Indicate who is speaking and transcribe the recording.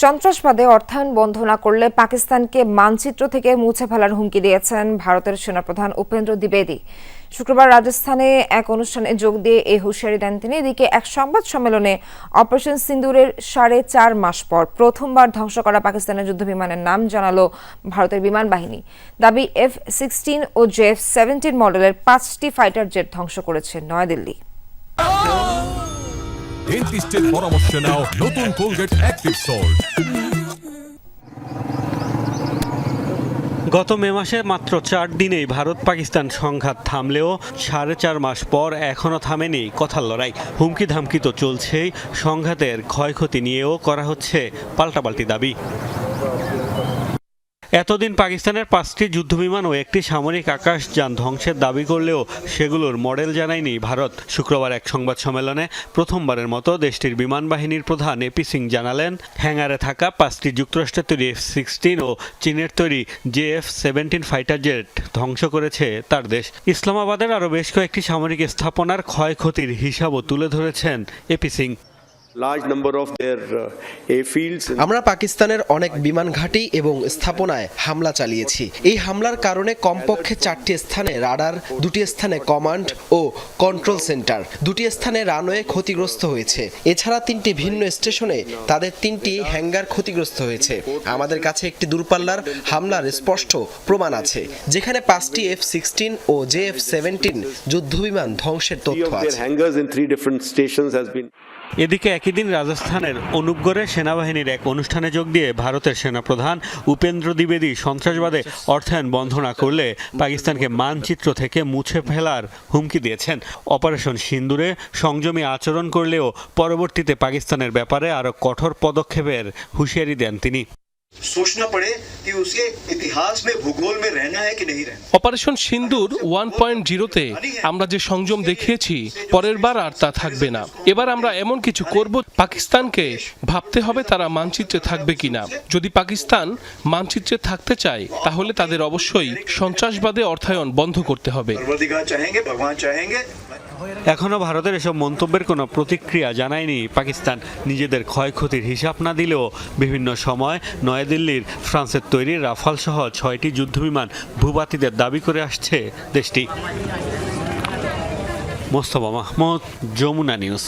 Speaker 1: সন্ত্রাসবাদে অর্থায়ন বন্ধ না করলে পাকিস্তানকে মানচিত্র থেকে মুছে ফেলার হুমকি দিয়েছেন ভারতের সেনাপ্রধান উপেন্দ্র দ্বিবেদী। শুক্রবার রাজস্থানে এক অনুষ্ঠানে যোগ দিয়ে এই হুঁশিয়ারি দেন তিনি। এদিকে এক সংবাদ সম্মেলনে অপারেশন সিন্দুরের সাড়ে চার মাস পর প্রথমবার ধ্বংস করা পাকিস্তানের যুদ্ধবিমানের নাম জানালো ভারতের বিমান বাহিনী। দাবি এফ সিক্সটিন ও জেএফ সেভেন্টিন মডেলের পাঁচটি ফাইটার জেট ধ্বংস করেছে নয়াদিল্লি।
Speaker 2: ডেন্টিস্টের পরামর্শ নাও নতুন কোলগেট অ্যাক্টিভ সল্ট
Speaker 3: গত মে মাসে মাত্র চার দিনেই ভারত পাকিস্তান সংঘাত থামলেও সাড়ে চার মাস পর এখনও থামেনি কথার লড়াই। হুমকি ধামকি তো চলছেই, সংঘাতের ক্ষয়ক্ষতি নিয়েও করা হচ্ছে পাল্টাপাল্টি দাবি। এতদিন পাকিস্তানের পাঁচটি যুদ্ধবিমান ও একটি সামরিক আকাশযান ধ্বংসের দাবি করলেও সেগুলোর মডেল জানায়নি ভারত। শুক্রবার এক সংবাদ সম্মেলনে প্রথমবারের মতো দেশটির বিমান বাহিনীর প্রধান এপি সিং জানালেন, হ্যাঙ্গারে থাকা পাঁচটি যুক্তরাষ্ট্রের তৈরি এফ সিক্সটিন ও চীনের তৈরি J F seventeen fighter jet ধ্বংস করেছে তার দেশ। ইসলামাবাদের আরও বেশ কয়েকটি সামরিক স্থাপনার ক্ষয়ক্ষতির হিসাবও তুলে ধরেছেন AP Singh.
Speaker 4: Large number of their uh,
Speaker 5: আমরা পাকিস্তানের অনেক বিমান ঘাঁটি এবং স্থাপনায় হামলা চালিয়েছি। এই হামলার কারণে কমপক্ষে চারটি স্থানে রাডার দুটি স্থানে কমান্ড ও কন্ট্রোল সেন্টার দুটি স্থানে রানওয়ে ক্ষতিগ্রস্ত হয়েছে। এছাড়া তিনটি ভিন্ন স্টেশনে তাদের তিনটি হ্যাঙ্গার ক্ষতিগ্রস্ত হয়েছে। আমাদের কাছে একটি দূরপাল্লার হামলার স্পষ্ট প্রমাণ আছে যেখানে পাঁচটি এফ সিক্সটিন ও জে এফ সেভেন্টিন যুদ্ধবিমান ধ্বংসের তথ্য আছে।
Speaker 3: এদিকে একই দিন রাজস্থানের অনুপগড়ে সেনাবাহিনীর এক অনুষ্ঠানে যোগ দিয়ে ভারতের সেনাপ্রধান উপেন্দ্র দ্বিবেদী সন্ত্রাসবাদে অর্থায়ন বন্ধ না করলে পাকিস্তানকে মানচিত্র থেকে মুছে ফেলার হুমকি দিয়েছেন। অপারেশন সিন্দুরে সংযমী আচরণ করলেও পরবর্তীতে পাকিস্তানের ব্যাপারে আরও কঠোর পদক্ষেপের হুঁশিয়ারি দেন তিনি।
Speaker 6: सोचना पड़े कि उसके इतिहास में भूगोल में रहना है कि नहीं रहना
Speaker 7: অপারেশন সিন্দুর ওয়ান পয়েন্ট জিরোতে আমরা যে সংযম দেখিয়েছি পরের বার আর তা থাকবে না এবার আমরা এমন কিছু করব পাকিস্তানকে ভাবতে হবে তারা মানচিত্রে থাকবে কিনা যদি পাকিস্তান মানচিত্রে থাকতে চায় তাহলে তাদের অবশ্যই সন্ত্রাসবাদে অর্থায়ন বন্ধ করতে হবে
Speaker 3: এখনও ভারতের এসব মন্তব্যের কোনো প্রতিক্রিয়া জানায়নি পাকিস্তান। নিজেদের ক্ষয়ক্ষতির হিসাব না দিলেও বিভিন্ন সময় নয়াদিল্লির ফ্রান্সের তৈরি রাফাল সহ ছয়টি যুদ্ধবিমান ভূপাতিদের দাবি করে আসছে দেশটি। মোস্তফা মাহমুদ, যমুনা নিউজ।